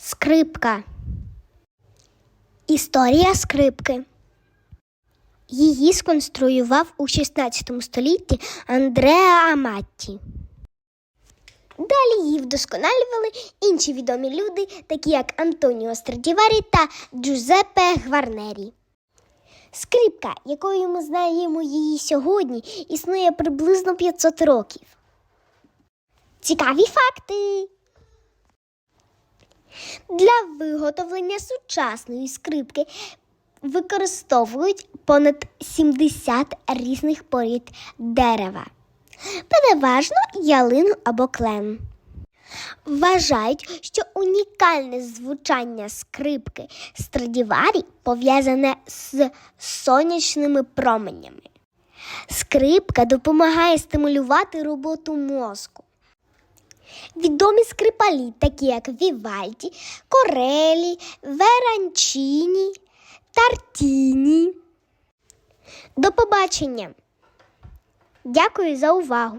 Скрипка. Історія скрипки. Її сконструював у 16 столітті Андреа Аматті. Далі її вдосконалювали інші відомі люди, такі як Антоніо Страдіварі та Джузеппе Гварнері. Скрипка, якою ми знаємо її сьогодні, існує приблизно 500 років. Цікаві факти. Для виготовлення сучасної скрипки використовують понад 70 різних порід дерева, переважно ялину або клен. Вважають, що унікальне звучання скрипки Страдіварі пов'язане з сонячними променями. Скрипка допомагає стимулювати роботу мозку. Відомі скрипалі, такі як Вівальді, Корелі, Веранчіні, Тартіні. До побачення. Дякую за увагу!